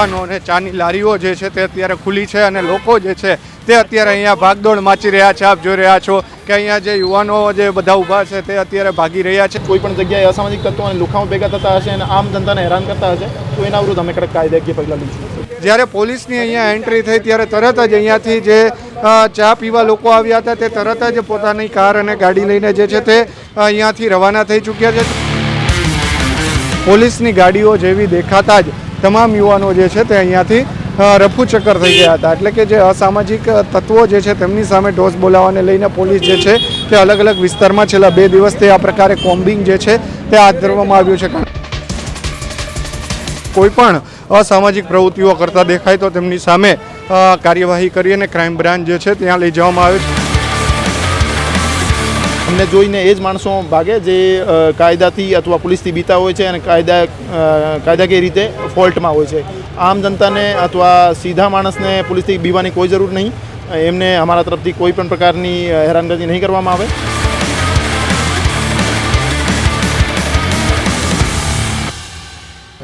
દુકાનો અને ચાની લારીઓ જે છે તે અત્યારે ખુલી છે અને લોકો જે છે તે અત્યારે અહીંયા ભાગદોડ માચી રહ્યા છે. આપ જોઈ રહ્યા છો કે અહીંયા જે યુવાનો જે બધા ઊભા છે તે અત્યારે ભાગી રહ્યા છે. કોઈ પણ જગ્યાએ અસામાજિક તત્વો અને લુખાઓ ભેગા થતા હશે અને આમ જનતાને હેરાન કરતા હશે તો એના વિરુદ્ધ અમે કડક કાયદાકીય પગલાં લઈશું જ્યારે પોલીસની અહીંયા એન્ટ્રી થઈ ત્યારે તરત જ અહીંયાથી જે ચા પીવા લોકો આવ્યા હતા તે તરત જ પોતાની કાર અને ગાડી લઈને જે છે તે અહીંયાથી રવાના થઈ ચૂક્યા છે. પોલીસની ગાડીઓ જેવી દેખાતા જ તમામ યુવાનો જે છે તે અહીંયાથી રફુ રફુચક્કર થઈ ગયા હતા. એટલે કે જે અસામાજિક તત્વો જે છે તેમની સામે ઢોસ બોલાવવાને લઈને પોલીસ જે છે તે અલગ અલગ વિસ્તારમાં છેલ્લા બે દિવસથી આ પ્રકારે કોમ્બિંગ જે છે તે હાથ ધરવામાં આવ્યું છે. કોઈ પણ અસામાજિક પ્રવૃત્તિઓ કરતા દેખાય તો તેમની સામે કાર્યવાહી કરી અને ક્રાઇમ બ્રાન્ચ જે છે ત્યાં લઈ જવામાં આવે છે. અમને જોઈને એ જ માણસો ભાગે જે કાયદાથી અથવા પોલીસથી બીતા હોય છે અને કાયદા કાયદાકીય રીતે ફોલ્ટમાં હોય છે. આમ જનતાને અથવા સીધા માણસને પોલીસથી બીવાની કોઈ જરૂર નહીં. એમને અમારા તરફથી કોઈ પણ પ્રકારની હેરાનગતિ નહીં કરવામાં આવે.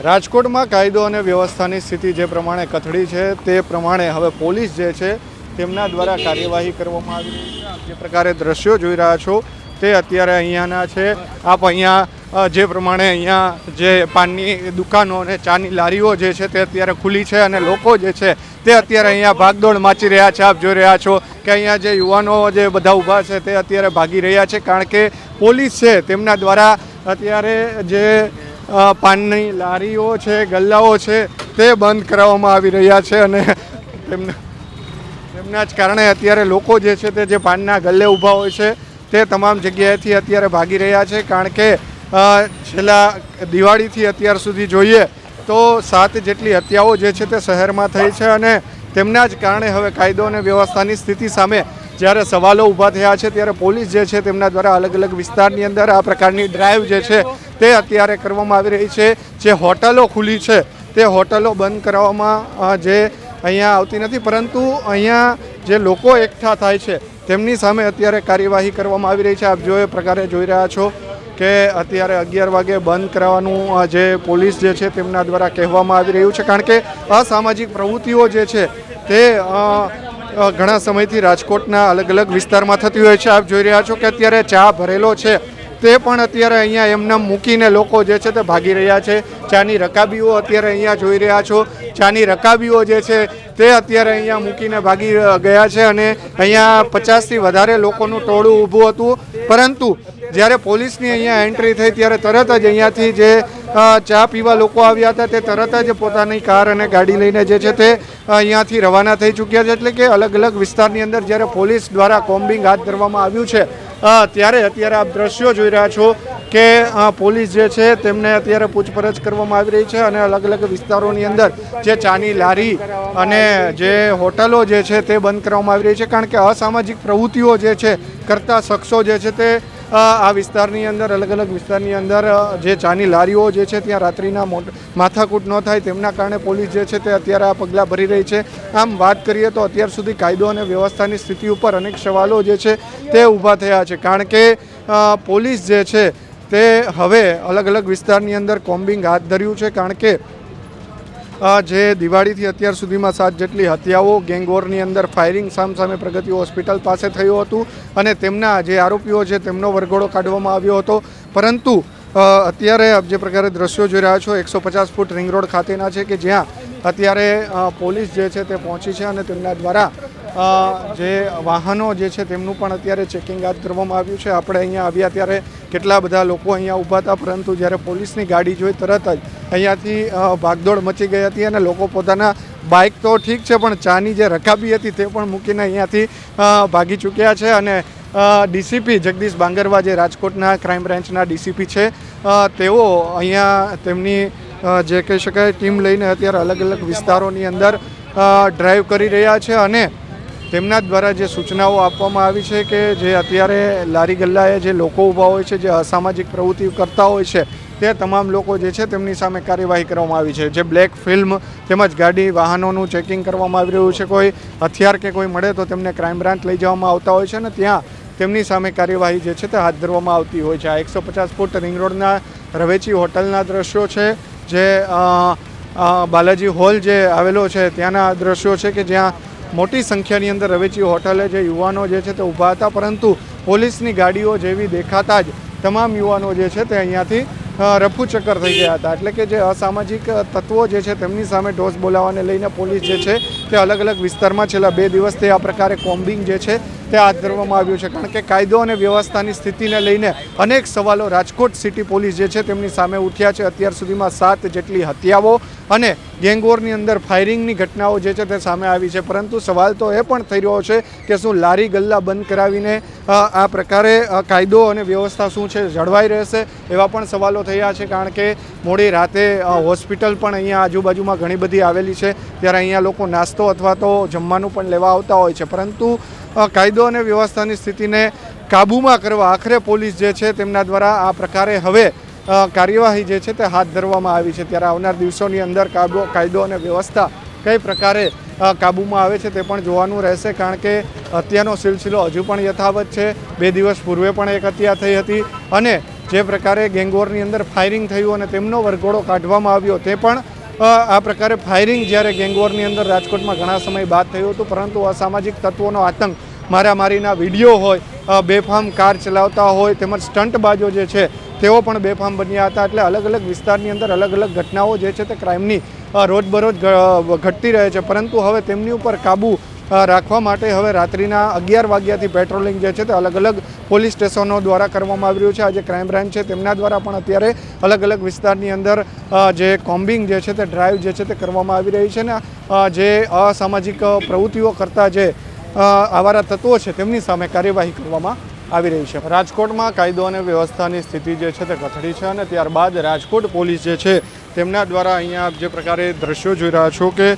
રાજકોટમાં કાયદો અને વ્યવસ્થાની સ્થિતિ જે પ્રમાણે કથળી છે, તે પ્રમાણે હવે પોલીસ જે છે તેમના દ્વારા કાર્યવાહી કરવામાં આવી રહી છે. જે પ્રકારે દ્રશ્યો જોઈ રહ્યા છો તે અત્યારે અહીંયાના છે. આપ અહીંયા જે પ્રમાણે અહીંયા જે પાનની દુકાનો અને ચાની લારીઓ જે છે તે અત્યારે ખુલી છે અને લોકો જે છે તે અત્યારે અહીંયા ભાગદોડ માચી રહ્યા છે. આપ જોઈ રહ્યા છો કે અહીંયા જે યુવાનો જે બધા ઊભા છે તે અત્યારે ભાગી રહ્યા છે કારણ કે પોલીસ છે તેમના દ્વારા અત્યારે જે પાનની લારીઓ છે, ગલ્લાઓ છે તે બંધ કરાવવામાં આવી રહ્યા છે અને તેમને તેમના જ કારણે અત્યારે લોકો જે છે તે જે પાનના ગલ્લે ઊભા હોય છે, તે તમામ જગ્યાએથી અત્યારે ભાગી રહ્યા છે. કારણ કે છેલ્લા દિવાળીથી અત્યાર સુધી જોઈએ તો સાત જેટલી હત્યાઓ જે છે તે શહેરમાં થઈ છે અને તેમના જ કારણે હવે કાયદો અને વ્યવસ્થાની સ્થિતિ સામે જ્યારે સવાલો ઊભા થયા છે ત્યારે પોલીસ જે છે તેમના દ્વારા અલગ અલગ વિસ્તારની અંદર આ પ્રકારની ડ્રાઈવ જે છે તે અત્યારે કરવામાં આવી રહી છે. જે હોટલો ખુલી છે, તે હોટલો બંધ કરાવવામાં જે અહીંયા આવતી નથી, પરંતુ અહીંયા જે લોકો એકઠા થાય છે, તેમની સામે અત્યારે કાર્યવાહી કરવામાં આવી રહી છે. આપ જો એ પ્રકારે જોઈ રહ્યા છો કે અત્યારે અગિયાર વાગે બંધ કરાવવાનું જે પોલીસ જે છે તેમના દ્વારા કહેવામાં આવી રહ્યું છે. કારણ કે અસામાજિક પ્રવૃત્તિઓ જે છે તે ઘણા સમયથી રાજકોટના અલગ અલગ વિસ્તારમાં થતી હોય છે. આપ જોઈ રહ્યા છો કે અત્યારે ચા ભરેલો છે. તે પણ અત્યારે અહીંયા એમને મૂકીને લોકો જે છે તે ભાગી રહ્યા છે. ચાની રકાબીઓ અત્યારે અહીંયા જોઈ રહ્યા છો. ચાની રકાબીઓ જે છે તે અત્યારે અહીંયા મૂકીને ભાગી ગયા છે અને અહીંયા પચાસથી વધારે લોકોનું ટોળું ઊભું હતું. પરંતુ જ્યારે પોલીસની અહીંયા એન્ટ્રી થઈ ત્યારે તરત જ અહીંયાથી જે ચા પીવા લોકો આવ્યા હતા તે તરત જ પોતાની કાર અને ગાડી લઈને જે છે તે અહીંયાથી રવાના થઈ ચૂક્યા છે. એટલે કે અલગ અલગ વિસ્તારની અંદર જ્યારે પોલીસ દ્વારા કોમ્બિંગ હાથ ધરવામાં આવ્યું છે ત્યારે અત્યારે આપ દ્રશ્યો જોઈ રહ્યા છો કે પોલીસ જે છે તેમને અત્યારે પૂછપરછ કરવામાં આવી રહી છે અને અલગ અલગ વિસ્તારોની અંદર જે ચાની લારી અને જે હોટલો જે છે તે બંધ કરવામાં આવી રહી છે. કારણ કે અસામાજિક પ્રવૃત્તિઓ જે છે, કરતા શખ્સો જે છે તે આ વિસ્તારની અંદર, અલગ અલગ વિસ્તારની અંદર જે ચાની લારીઓ જે છે ત્યાં રાત્રિના માથાકૂટ ન થાય તેમના કારણે પોલીસ જે છે તે અત્યારે આ પગલાં ભરી રહી છે. આમ વાત કરીએ તો અત્યાર સુધી કાયદો અને વ્યવસ્થાની સ્થિતિ ઉપર અનેક સવાલો જે છે તે ઊભા થયા છે. કારણ કે પોલીસ જે છે તે હવે અલગ અલગ વિસ્તારની અંદર કોમ્બિંગ હાથ ધર્યું છે. કારણ કે જે દિવાળીથી અત્યાર સુધીમાં સાત જેટલી હત્યાઓ, ગેંગવોરની અંદર ફાયરિંગ સામસામે પ્રગતિ હોસ્પિટલ પાસે થયું હતું અને તેમના જે આરોપીઓ છે તેમનો વરઘોડો કાઢવામાં આવ્યો હતો. પરંતુ અત્યારે આપ જે પ્રકારે દ્રશ્યો જોઈ રહ્યા છો, એકસો પચાસ ફૂટ રિંગ રોડ ખાતેના છે કે જ્યાં અત્યારે પોલીસ જે છે તે પહોંચી છે અને તેમના દ્વારા જે વાહનો જે છે તેમનું પણ અત્યારે ચેકિંગ હાથ કરવામાં આવ્યું છે. આપણે અહીંયા આવ્યા ત્યારે કેટલા બધા લોકો અહીંયા ઊભા હતા, પરંતુ જ્યારે પોલીસની ગાડી જોઈ તરત જ અહીંયાથી ભાગદોડ મચી ગઈ હતી અને લોકો પોતાના બાઇક તો ઠીક છે, પણ ચાની જે રકાબી હતી તે પણ મૂકીને અહીંયાથી ભાગી ચૂક્યા છે અને ડીસીપી જગદીશ બાંગરવા જે રાજકોટના ક્રાઇમ બ્રાન્ચના ડીસીપી છે તેઓ અહીંયા તેમની જે કહી શકાય, ટીમ લઈને અત્યારે અલગ અલગ વિસ્તારોની અંદર ડ્રાઈવ કરી રહ્યા છે અને તેમના દ્વારા જે સૂચનાઓ આપવામાં આવી છે કે જે અત્યારે લારી ગલ્લાએ જે લોકો ઊભા હોય છે, જે અસામાજિક પ્રવૃત્તિ કરતા હોય છે, તે તમામ લોકો જે છે તેમની સામે કાર્યવાહી કરવામાં આવી છે. જે બ્લેક ફિલ્મ તેમજ ગાડી વાહનોનું ચેકિંગ કરવામાં આવી રહ્યું છે, કોઈ હથિયાર કે કોઈ મળે તો તેમને ક્રાઇમ બ્રાન્ચ લઈ જવામાં આવતા હોય છે અને ત્યાં તેમની સામે કાર્યવાહી જે છે તે હાથ ધરવામાં આવતી હોય છે. આ એકસો પચાસ ફૂટ રિંગ રોડના રવેચી હોટલના દ્રશ્યો છે, જે બાલાજી હોલ જે આવેલો છે, ત્યાંના દ્રશ્યો છે કે જ્યાં મોટી સંખ્યાની અંદર રવેચી હોટલે જે યુવાનો જે છે તે ઊભા હતા, પરંતુ પોલીસની ગાડીઓ જેવી દેખાતા જ તમામ યુવાનો જે છે તે અહીંયાથી રફુચક્કર થઈ ગયા હતા. એટલે કે જે અસામાજિક તત્વો જે છે તેમની સામે ઢોસ બોલાવાને લઈને પોલીસ જે છે તે અલગ અલગ વિસ્તારમાં છેલ્લા બે દિવસથી આ પ્રકારે કોમ્બિંગ જે છે તે હાથ ધરવામાં આવ્યું છે. કારણ કે કાયદો અને વ્યવસ્થાની સ્થિતિને લઈને અનેક સવાલો રાજકોટ સિટી પોલીસ જે છે તેમની સામે ઉઠ્યા છે. અત્યાર સુધીમાં સાત જેટલી હત્યાઓ અને ગેંગવોરની અંદર ફાયરિંગની ઘટનાઓ જે છે તે સામે આવી છે. પરંતુ સવાલ તો એ પણ થઈ રહ્યો છે કે શું લારી ગલ્લા બંધ કરાવીને આ પ્રકારે કાયદો અને વ્યવસ્થા શું છે જળવાઈ રહેશે એવા પણ સવાલો થયા છે. કારણ કે મોડી રાતે હોસ્પિટલ પણ અહીંયા આજુબાજુમાં ઘણી બધી આવેલી છે. ત્યારે અહીંયા લોકો નાસ્તો અથવા તો જમવાનું પણ લેવા આવતા હોય છે. પરંતુ કાયદો અને વ્યવસ્થાની સ્થિતિને કાબૂમાં કરવા આખરે પોલીસ જે છે તેમના દ્વારા આ પ્રકારે હવે કાર્યવાહી જે છે તે હાથ ધરવામાં આવી છે. ત્યારે આવનાર દિવસોની અંદર કાબો, કાયદો અને વ્યવસ્થા કઈ પ્રકારે કાબૂમાં આવે છે તે પણ જોવાનું રહેશે. કારણ કે હત્યાનો સિલસિલો હજુ પણ યથાવત છે. બે દિવસ પૂર્વે પણ એક હત્યા થઈ હતી અને જે પ્રકારે ગેંગવોરની અંદર ફાયરિંગ થયું અને તેમનો વરઘોડો કાઢવામાં આવ્યો તે પણ આ પ્રકારે ફાયરિંગ જ્યારે ગેંગવોરની અંદર રાજકોટમાં ઘણા સમય બાદ થયું હતું. પરંતુ અસામાજિક તત્વોનો આતંક મારામારીના વીડિયો હોય બેફામ કાર ચલાવતા હોય, તેમજ સ્ટંટબાજો જે છે તેઓ પણ બેફામ બન્યા હતા એટલે અલગ અલગ વિસ્તારની અંદર અલગ અલગ ઘટનાઓ જે છે તે ક્રાઇમની રોજબરોજ ઘટતી રહે છે. પરંતુ હવે તેમની ઉપર કાબૂ રાખવા માટે હવે રાત્રિના અગિયાર વાગ્યાથી પેટ્રોલિંગ જે છે તે અલગ અલગ પોલીસ સ્ટેશનો દ્વારા કરવામાં આવી રહ્યું છે. આજે ક્રાઇમ બ્રાન્ચ છે તેમના દ્વારા પણ અત્યારે અલગ અલગ વિસ્તારની અંદર જે કોમ્બિંગ જે છે તે ડ્રાઈવ જે છે તે કરવામાં આવી રહી છે ને જે અસામાજિક પ્રવૃત્તિઓ કરતા જે આવારા તત્વો છે તેમની સામે કાર્યવાહી કરવામાં આવી રહી છે. રાજકોટમાં કાયદો અને વ્યવસ્થાની સ્થિતિ જે છે તે કથળી છે અને ત્યારબાદ રાજકોટ પોલીસ જે છે તેમના દ્વારા અહીંયા જે પ્રકારે દ્રશ્યો જોઈ રહ્યા છો કે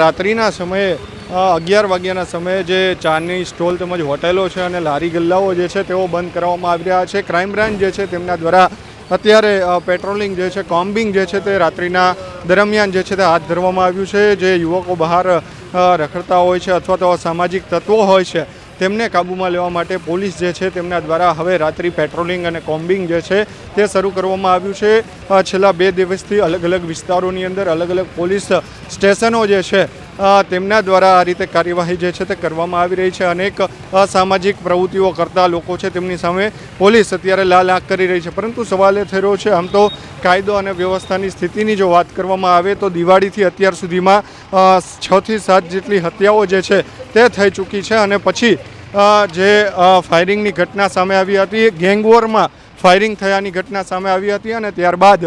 રાત્રિના સમયે અગિયાર વાગ્યાના સમયે જે ચાની સ્ટોલ તેમજ હોટેલો છે અને લારી ગલ્લાઓ જે છે તેઓ બંધ કરવામાં આવી રહ્યા છે. ક્રાઇમ બ્રાન્ચ જે છે તેમના દ્વારા અત્યારે પેટ્રોલિંગ જે છે, કોમ્બિંગ જે છે તે રાત્રિના દરમિયાન જે છે તે હાથ ધરવામાં આવ્યું છે. જે યુવકો બહાર રખડતા હોય છે અથવા તો સામાજિક તત્વો હોય છે. તેમને કાબૂમાં લેવા માટે પોલીસ જે છે તેમના દ્વારા હવે રાત્રિ પેટ્રોલિંગ અને કોમ્બિંગ જે છે તે શરૂ કરવામાં આવ્યું છે. છેલ્લા બે દિવસથી અલગ અલગ વિસ્તારોની અંદર અલગ અલગ પોલીસ સ્ટેશનો જે છે તેમના દ્વારા આ રીતે કાર્યવાહી જે છે તે કરવામાં આવી રહી છે. અનેક અસામાજિક પ્રવૃત્તિઓ કરતા લોકો છે તેમની સામે પોલીસ અત્યારે લાલ આંખ કરી રહી છે. પરંતુ સવાલ એ થઈ રહ્યો છે, આમ તો કાયદો અને વ્યવસ્થાની સ્થિતિની જો વાત કરવામાં આવે તો દિવાળીથી અત્યાર સુધીમાં છથી સાત જેટલી હત્યાઓ જે છે તે થઈ ચૂકી છે. અને પછી જે ફાયરિંગની ઘટના સામે આવી હતી, ગેંગવોરમાં ફાયરિંગ થયાની ઘટના સામે આવી હતી અને ત્યારબાદ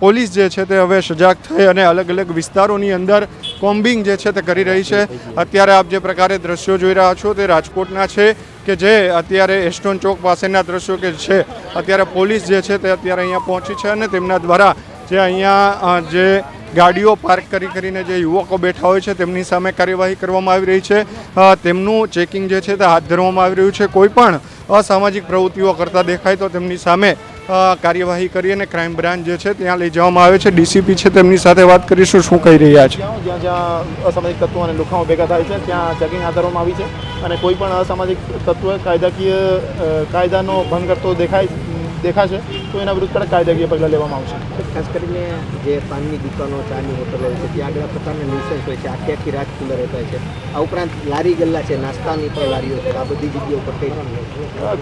પોલીસ જે છે તે હવે સજાગ થઈ અને અલગ અલગ વિસ્તારોની અંદર કોમ્બિંગ જે છે તે કરી રહી છે. અત્યારે આપ જે પ્રકારે દ્રશ્યો જોઈ રહ્યા છો તે રાજકોટના છે કે જે અત્યારે એસ્ટોન ચોક પાસેના દ્રશ્યો કે છે અત્યારે પોલીસ જે છે તે અત્યારે અહીંયા પહોંચી છે અને તેમના દ્વારા જે અહીંયા જે ગાડીઓ પાર્ક કરી કરીને જે યુવકો બેઠા હોય છે, તેમની સામે કાર્યવાહી કરવામાં આવી રહી છે. તેમનું ચેકિંગ જે છે તે હાથ ધરવામાં આવી રહ્યું છે. કોઈ પણ અસામાજિક પ્રવૃત્તિઓ કરતા દેખાય તો તેમની સામે કાર્યવાહી કરી અને ક્રાઇમ બ્રાન્ચ જે છે ત્યાં લઈ જવામાં આવે છે. ડીસીપી છે તેમની સાથે વાત કરીશું, શું કહી રહ્યા છે? જ્યાં જ્યાં અસામાજિક તત્વો અને લુખાઓ ભેગા થાય છે, ત્યાં ચેકિંગ હાથ ધરવામાં આવી છે. અને કોઈ પણ અસામાજિક તત્વ કાયદાકીય કાયદાનો ભંગ કરતો દેખાય દેખાશે તો એના વિરુદ્ધ કડક કાયદાકીય પગલાં લેવામાં આવશે. ખાસ કરીને જે પાનની દુકાનો ચાની હોટલો હોય છે ત્યાં આગળ પ્રકારના ન્યુસન્સ હોય છે આખી આખી રાત ખુલ્લા રહેતા છે. આ ઉપરાંત લારી ગલ્લા છે નાસ્તાની પણ લારીઓ છે આ બધી જગ્યાઓ પર કઈ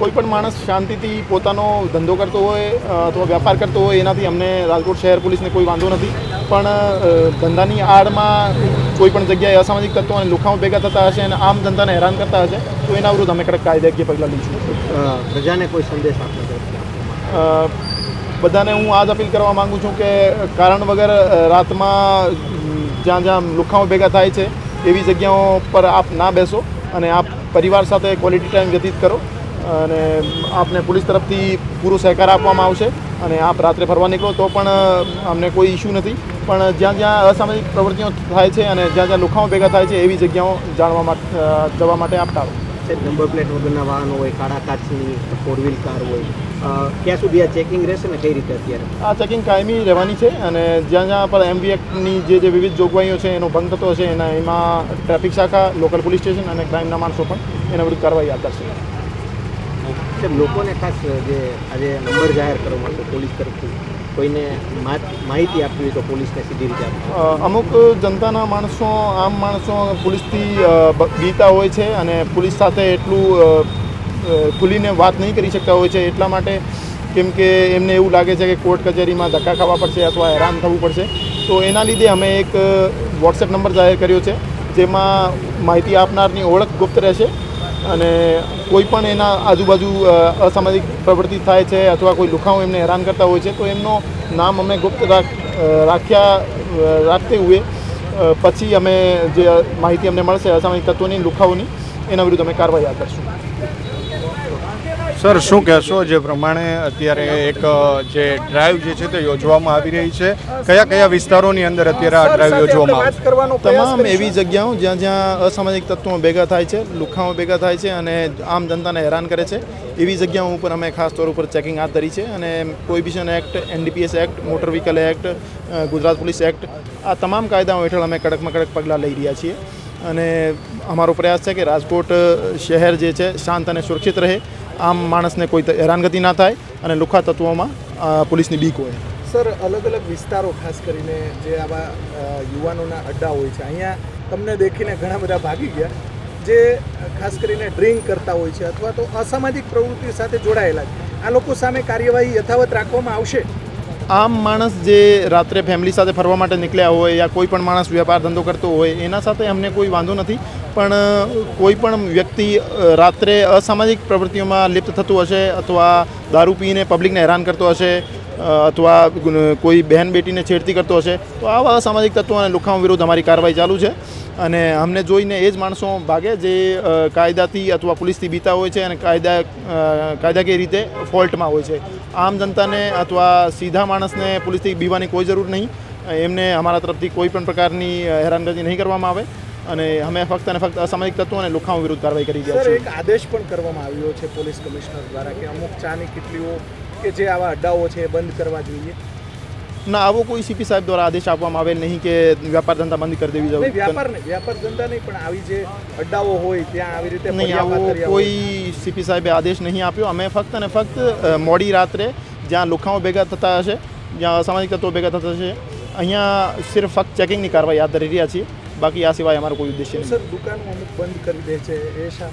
કોઈ પણ માણસ શાંતિથી પોતાનો ધંધો કરતો હોય અથવા વ્યાપાર કરતો હોય એનાથી અમને રાજકોટ શહેર પોલીસને કોઈ વાંધો નથી. પણ ધંધાની આડમાં કોઈ પણ જગ્યાએ અસામાજિક તત્વો અને લુખાઓ ભેગા થતા હશે અને આમ ધંધાને હેરાન કરતા હશે તો એના વિરુદ્ધ અમે કડક કાયદાકીય પગલાં લઈશું. પ્રજાને કોઈ સંદેશ આપવા બધાને હું આજ અપીલ કરવા માગું છું કે કારણ વગર રાતમાં જ્યાં જ્યાં લુખાઓ ભેગા થાય છે, એવી જગ્યાઓ પર આપ ના બેસો અને આપ પરિવાર સાથે ક્વોલિટી ટાઈમ વ્યતીત કરો અને આપને પોલીસ તરફથી પૂરો સહકાર આપવામાં આવશે અને આપ રાત્રે ફરવા નીકળો તો પણ અમને કોઈ ઇશ્યુ નથી. પણ જ્યાં જ્યાં અસામાજિક પ્રવૃત્તિઓ થાય છે અને જ્યાં જ્યાં લુખાઓ ભેગા થાય છે, એવી જગ્યાઓ જાણવા માટે જવા માટે આપ ટાળો. છે નંબર પ્લેટ વગરના વાહનો હોય કાળા કાચની ફોર વ્હીલ કાર હોય. ક્યાં સુધી આ ચેકિંગ રહેશે ને કઈ રીતે અત્યારે? આ ચેકિંગ કાયમી રહેવાની છે અને જ્યાં જ્યાં પણ એમવી એક્ટની જે જે વિવિધ જોગવાઈઓ છે એનો ભંગ થતો હશે એના એમાં ટ્રાફિક શાખા લોકલ પોલીસ સ્ટેશન અને ક્રાઇમના માણસો પણ એના વિરુદ્ધ કાર્યવાહી હાથ ધરશે. લોકોને ખાસ જે આજે નંબર જાહેર કરવામાં આવશે પોલીસ તરફથી કોઈને માહિતી આપવી હોય તો પોલીસને સીધી રીતે અમુક જનતાના માણસો, આમ માણસો પોલીસથી ગીતા હોય છે અને પોલીસ સાથે એટલું ખુલીને વાત નહીં કરી શકતા હોય છે એટલા માટે કેમ કે એમને એવું લાગે છે કે કોર્ટ કચેરીમાં ધક્કા ખાવા પડશે અથવા હેરાન થવું પડશે. તો એના લીધે અમે એક વોટ્સએપ નંબર જાહેર કર્યો છે, જેમાં માહિતી આપનારની ઓળખ ગુપ્ત રહેશે. અને કોઈ પણ એના આજુબાજુ અસામાજિક પ્રવૃત્તિ થાય છે અથવા કોઈ લુખાઓ એમને હેરાન કરતા હોય છે, તો એમનો નામ અમે ગુપ્ત રાખ રાખ્યા રાખતે હુએ. પછી અમે જે માહિતી અમને મળશે અસામાજિક તત્વોની, લુખાઓની, એના વિરુદ્ધ અમે કાર્યવાહી હાથ સર શું કહેશો? જે પ્રમાણે અત્યારે એક જે ડ્રાઈવ જે છે તે યોજવામાં આવી રહી છે. કયા કયા વિસ્તારોની અંદર અત્યારે આ ડ્રાઈવ યોજવામાં આવે? તમામ એવી જગ્યાઓ જ્યાં જ્યાં અસામાજિક તત્વો ભેગા થાય છે લુખાઓ ભેગા થાય છે અને આમ જનતાને હેરાન કરે છે એવી જગ્યાઓ ઉપર અમે ખાસ તौर ઉપર ચેકિંગ હાથ ધરી છે અને prohibition act NDPS act motor vehicle act Gujarat police act આ તમામ કાયદાઓ હેઠળ અમે કડકમાં કડક પગલાં લઈ રહ્યા છીએ. અને અમારો પ્રયાસ છે કે રાજકોટ શહેર જે છે શાંત અને સુરક્ષિત રહે. આમ માણસને કોઈ હેરાનગતિ ના થાય અને લુખા તત્વોમાં પોલીસની બીક હોય. સર, અલગ અલગ વિસ્તારો, ખાસ કરીને જે આવા યુવાનોના અડ્ડા હોય છે. અહીંયા તમને દેખીને ઘણા બધા ભાગી ગયા જે ખાસ કરીને ડ્રિંક કરતા હોય છે અથવા તો અસામાજિક પ્રવૃત્તિ સાથે જોડાયેલા છે. આ લોકો સામે કાર્યવાહી યથાવત રાખવામાં આવશે? આમ માણસ જે રાત્રે ફેમિલી સાથે ફરવા માટે નીકળ્યા હોય યા કોઈ પણ માણસ વેપાર ધંધો કરતો હોય, એના સાથે અમને કોઈ વાંધો નથી. પણ કોઈ પણ વ્યક્તિ રાત્રે અસામાજિક પ્રવૃત્તિઓમાં લિપ્ત થતું હશે અથવા દારૂ પીને પબ્લિકને હેરાન કરતો હશે અથવા કોઈ બહેન બેટીને છેડતી કરતો હશે, તો આવા અસામાજિક તત્વો અને લુખાઓ વિરુદ્ધ અમારી કાર્યવાહી ચાલુ છે. અને અમને જોઈને એ જ માણસો ભાગે જે કાયદાથી અથવા પોલીસથી બીતા હોય છે અને કાયદા કાયદાકીય રીતે ફોલ્ટમાં હોય છે. આમ જનતાને અથવા સીધા માણસને પોલીસથી બીવાની કોઈ જરૂર નહીં. એમને અમારા તરફથી કોઈ પણ પ્રકારની હેરાનગતિ નહીં કરવામાં આવે. અને અમે ફક્ત અને ફક્ત અસામાજિક તત્વો અને લુખાઓ વિરુદ્ધ કાર્યવાહી કરી રહ્યા છે છીએ. એક આદેશ પણ કરવામાં આવ્યો છે પોલીસ કમિશનર દ્વારા કે અમુક ચાની કેટલીઓ કે જે આવા અડ્ડાઓ છે એ બંધ કરવા જોઈએ. ના આવો કોઈ સીપી સાહેબ દ્વારા આદેશ આપવામાં આવેલ નહીં કે વ્યાપાર ધંધા બંધ કરી દેવી નહીં જોઈએ વ્યાપાર નહીં વ્યાપાર ધંધા નહીં પણ આવી જે અડ્ડાઓ હોય ત્યાં આવી રીતે નહીં આવો કોઈ સીપી સાહેબે આદેશ નહીં આપ્યો. અમે ફક્ત અને ફક્ત મોડી રાત્રે જ્યાં લુખાઓ ભેગા થતા હશે જ્યાં અસામાજિક તત્વો ભેગા થતા હશે અહીંયા સિર્ફ ફક્ત ચેકિંગની કાર્યવાહી હાથ ધરી રહ્યા છીએ. બાકી આ સિવાય અમારો કોઈ ઉદ્દેશ્ય નથી સર દુકાનો અમુક બંધ કરી દે છે એ શા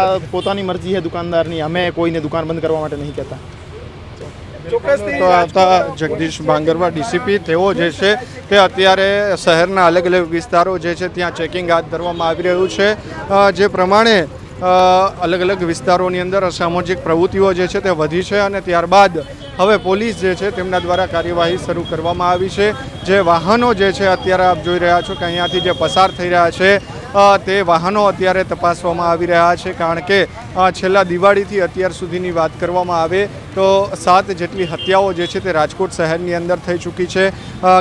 આ પોતાની મરજી છે દુકાનદારની. અમે કોઈને દુકાન બંધ કરવા માટે નહીં કહેતા. તો હતા જગદીશ બાંગરવા ડીસીપી તેઓ જે છે તે અત્યારે શહેરના અલગ અલગ વિસ્તારો જે છે ત્યાં ચેકિંગ હાથ ધરવામાં આવી રહ્યું છે. જે પ્રમાણે અલગ અલગ વિસ્તારોની અંદર અસામાજિક પ્રવૃત્તિઓ જે છે તે વધી છે અને ત્યારબાદ હવે પોલીસ જે છે તેમના દ્વારા કાર્યવાહી શરૂ કરવામાં આવી છે. જે વાહનો જે છે અત્યારે આપ જોઈ રહ્યા છો કે અહીંયાથી જે પસાર થઈ રહ્યા છે તે વાહનો અત્યારે તપાસવામાં આવી રહ્યા છે કારણ કે છેલ્લા દિવાળીથી અત્યાર સુધીની વાત કરવામાં આવે તો સાત જેટલી હત્યાઓ જે છે તે રાજકોટ શહેરની અંદર થઈ ચૂકી છે.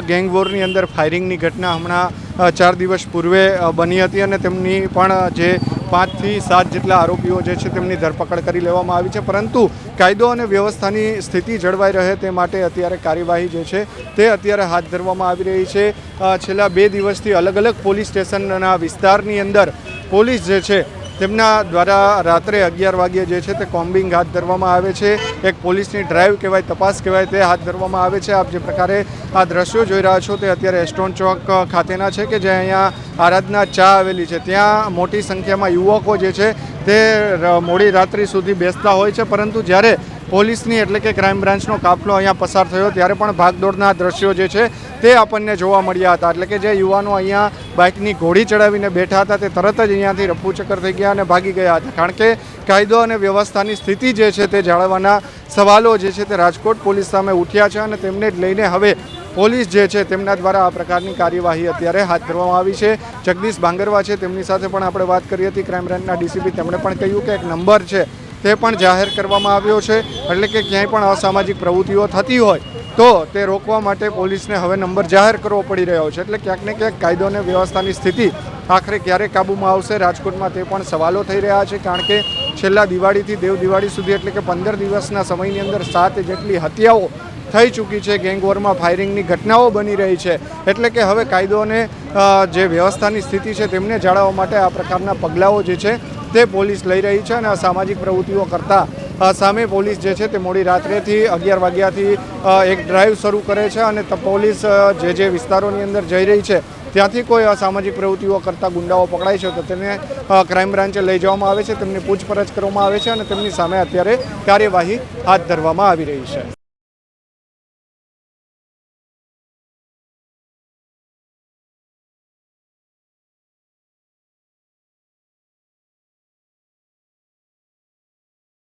ગેંગવોરની અંદર ફાયરિંગની ઘટના હમણાં ચાર દિવસ પૂર્વે બની હતી અને તેમની પણ જે પાંચથી સાત જેટલા આરોપીઓ જે છે તેમની ધરપકડ કરી લેવામાં આવી છે. પરંતુ કાયદો અને વ્યવસ્થાની સ્થિતિ જળવાઈ રહે તે માટે અત્યારે કાર્યવાહી જે છે તે અત્યારે હાથ ધરવામાં આવી રહી છે. છેલ્લા બે દિવસથી અલગ અલગ પોલીસ સ્ટેશનના વિસ્તારની અંદર પોલીસ જે છે તેમના દ્વારા રાત્રે અગિયાર વાગ્યે જે છે તે કોમ્બિંગ હાથ ધરવામાં આવે છે. એક પોલીસની ડ્રાઈવ કહેવાય, તપાસ કહેવાય, તે હાથ ધરવામાં આવે છે. આપ જે પ્રકારે આ દ્રશ્યો જોઈ રહ્યા છો તે અત્યારે એસ્ટોન ચોક ખાતેના છે કે જે અહીંયા આરાધના ચા આવેલી છે. ત્યાં મોટી સંખ્યામાં યુવકો જે છે તે મોડી રાત્રિ સુધી બેસતા હોય છે. પરંતુ જ્યારે પોલીસની એટલે કે ક્રાઇમ બ્રાન્ચનો કાફલો અહીંયા પસાર થયો. ત્યારે પણ ભાગદોડના દ્રશ્યો જે છે તે આપણને જોવા મળ્યા હતા. એટલે કે જે યુવાનો અહીંયા બાઇકની ઘોડી ચડાવીને બેઠા હતા તે તરત જ અહીંયાથી રફુચક્કર થઈ ગયા અને ભાગી ગયા હતા. કારણ કે કાયદો અને વ્યવસ્થાની સ્થિતિ જે છે તે જાળવવાના સવાલો જે છે તે રાજકોટ પોલીસ સામે ઉઠ્યા છે અને તેમને લઈને હવે પોલીસ જે છે તેમના દ્વારા આ પ્રકારની કાર્યવાહી અત્યારે હાથ ધરવામાં આવી છે. જગદીશ બાંગરવા છે, તેમની સાથે પણ આપણે વાત કરી હતી. ક્રાઇમ બ્રાન્ચના ડીસીપી તેમણે પણ કહ્યું કે એક નંબર છે તે પણ જાહેર કરવામાં આવ્યો છે. એટલે કે ક્યાંય પણ અસામાજિક પ્રવૃત્તિઓ થતી હોય, તો તે રોકવા માટે પોલીસને હવે નંબર જાહેર કરવો પડી રહ્યો છે. એટલે ક્યાંક ને ક્યાંક કાયદો અને વ્યવસ્થાની સ્થિતિ આખરે ક્યારે કાબૂમાં આવશે, રાજકોટમાં તે પણ સવાલો થઈ રહ્યા છે. કારણ કે છેલ્લા દિવાળીથી દેવ દિવાળી સુધી એટલે કે પંદર દિવસના સમયની અંદર સાત જેટલી હત્યાઓ થઈ ચૂકી છે ગેંગવોરમાં ફાયરિંગની ઘટનાઓ બની રહી છે. એટલે કે હવે કાયદો અને જે વ્યવસ્થાની સ્થિતિ છે તેમને જાળવવા માટે આ પ્રકારના પગલાઓ જે છે તે પોલીસ લઈ રહી છે અને આ સામાજિક પ્રવૃત્તિઓ કરતા સામે પોલીસ જે છે તે મોડી રાત્રેથી અગિયાર વાગ્યાથી એક ડ્રાઈવ શરૂ કરે છે અને પોલીસ જે જે વિસ્તારોની અંદર જઈ રહી છે ત્યાંથી કોઈ અસામાજિક પ્રવૃત્તિઓ કરતા ગુંડાઓ પકડાય છે તો તેને ક્રાઇમ બ્રાન્ચે લઈ જવામાં આવે છે, તેમની પૂછપરછ કરવામાં આવે છે અને તેમની સામે અત્યારે કાર્યવાહી હાથ ધરવામાં આવી રહી છે.